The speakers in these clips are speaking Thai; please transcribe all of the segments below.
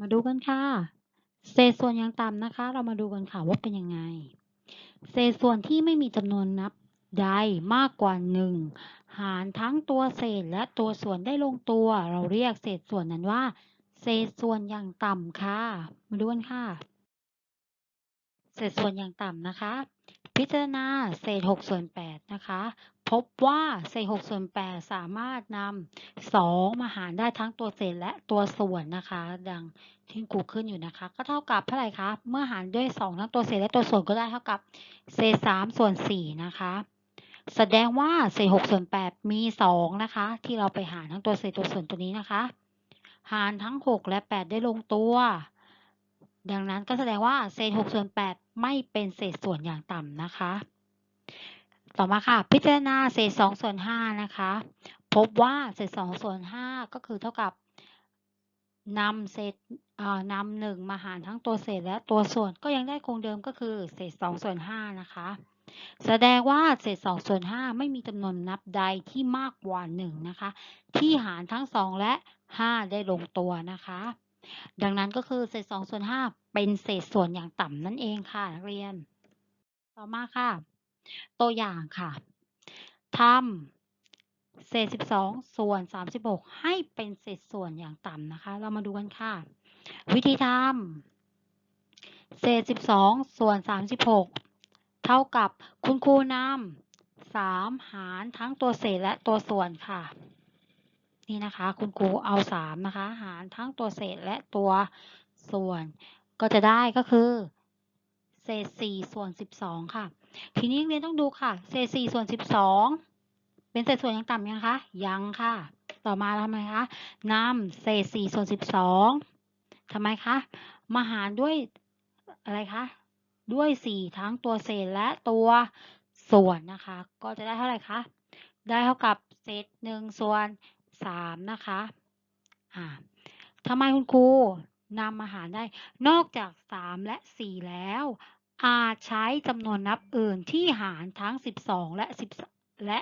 มาดูกันค่ะ เศษส่วนอย่างต่ำนะคะ เรามาดูกันค่ะว่าเป็นยังไง เศษส่วนที่ไม่มีจำนวนนับใดมากกว่า 1 หารทั้งตัวเศษและตัวส่วนได้ลงตัว เราเรียกเศษส่วนนั้นว่า เศษส่วนอย่างต่ำค่ะ มาดูกันค่ะ เศษส่วนอย่างต่ำนะคะ พิจารณาเศษ6ส่วน8นะคะ พบว่าเศษ6ส่วน8สามารถนำ2มาหารได้ทั้งตัวเศษและตัวส่วนนะคะ ดังที่ครูขึ้นอยู่นะคะ ก็เท่ากับเท่าไหร่คะเมื่อหารด้วย 2 ทั้งตัวเศษและตัวส่วนก็ได้เท่ากับเศษ3ส่วน4นะคะแสดงว่าเศษ6ส่วน8มี 2 นะคะ ที่เราไปหารทั้งตัวเศษตัวส่วนตัวนี้นะคะ หารทั้ง 6 และ 8 ได้ลงตัว ดังนั้นก็แสดงว่าเศษ6ส่วน8ไม่เป็นเศษส่วนอย่างต่ำนะคะ ต่อมาค่ะ พิจารณาเศษ2ส่วน5นะคะ พบว่าเศษ2ส่วน5ก็คือเท่ากับนำเศษนำหนึ่งมาหารทั้งตัวเศษและตัวส่วนก็ยังได้คงเดิมก็คือเศษ2ส่วน5นะคะ แสดงว่าเศษ2ส่วน5ไม่มีจำนวนนับใดที่มากกว่า1นะคะ ที่หารทั้ง2และ5ได้ลงตัวนะคะ ดังนั้นก็คือเศษ2ส่วน5เป็นเศษส่วนอย่างต่ำนั่นเองค่ะนักเรียน ต่อมาค่ะ ตัวอย่างค่ะทำเศษ 12 ส่วน 36 ให้เป็นเศษส่วนอย่างต่ำนะคะ เรามาดูกันค่ะ วิธีทำเศษ 12 ส่วน 36 เท่ากับคุณครูนำ3 หารทั้งตัวเศษและตัวส่วนค่ะ นี่นะคะ คุณครูเอา 3 นะคะ หารทั้งตัวเศษและตัวส่วน ก็จะได้ก็คือ เศษ 4 ส่วน 12 ค่ะ ทีนี้เรียนต้องดูค่ะ เศษ4ส่วน12เป็นเศษส่วนยังต่ำยังคะ ยังค่ะ ต่อมาทำไมคะนำเศษ4ส่วน12ทำไมคะ มาหารด้วยอะไรคะ ด้วย4ทั้งตัวเศษและตัวส่วนนะคะ ก็จะได้เท่าไหร่คะ ได้เท่ากับเศษ1ส่วน3นะคะ อ่าทำไมคุณครูนำมาหารได้ นอกจาก3และ4แล้ว อาจใช้จำนวนนับอื่นที่หารทั้ง 12 และ 10 และ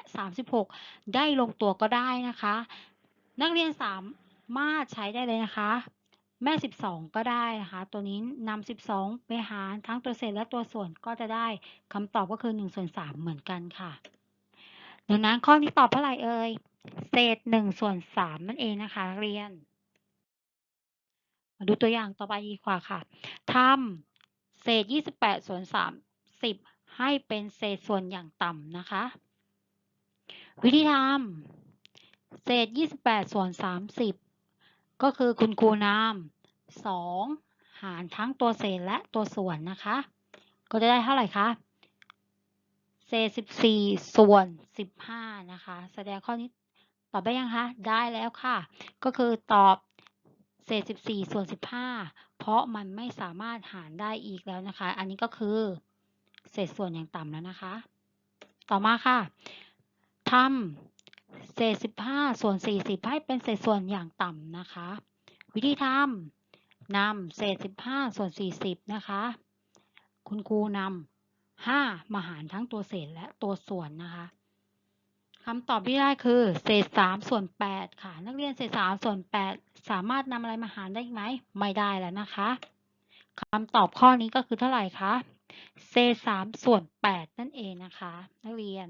36 ได้ลงตัวก็ได้นะคะ นักเรียนสามารถใช้ได้เลยนะคะ แม่ 12 ก็ได้นะคะ ตัวนี้นำ12 ไปหารทั้งตัวเศษและตัวส่วนก็จะได้คำตอบก็คือ1ส่วน3เหมือนกันค่ะดังนั้นข้อนี้ตอบเท่าไหร่เอ่ย เศษ1ส่วน3นั่นเองนะคะนักเรียน มาดูตัวอย่างต่อไปดีกว่าค่ะทำ เศษ 28 ส่วน 30 ให้เป็นเศษส่วนอย่างต่ำนะคะ วิธีทำเศษ 28 ส่วน 30 ก็คือคุณครูนำ2หารทั้งตัวเศษและตัวส่วนนะคะ ก็จะได้เท่าไหร่คะเศษ 14 ส่วน 15 นะคะ แสดงข้อนี้ตอบได้ยังคะ ได้แล้วค่ะ ก็คือตอบ เศษ 14 ส่วน 15 เพราะมันไม่สามารถหารได้อีกแล้วนะคะ อันนี้ก็คือเศษส่วนอย่างต่ำแล้วนะคะ ต่อมาค่ะทำเศษ 15 ส่วน 40 ให้เป็นเศษส่วนอย่างต่ำนะคะ วิธีทำนำเศษ 15 ส่วน 40 นะคะ คุณครูนำ5มาหารทั้งตัวเศษและตัวส่วนนะคะ คำตอบที่ได้คือเศษ3ส่วน8ค่ะ นักเรียนเศษ3ส่วน8สามารถนำอะไรมาหารได้ไหม ไม่ได้แล้วนะคะคำตอบข้อนี้ก็คือเท่าไหร่คะเศษ3ส่วน8นั่นเองนะคะ นักเรียน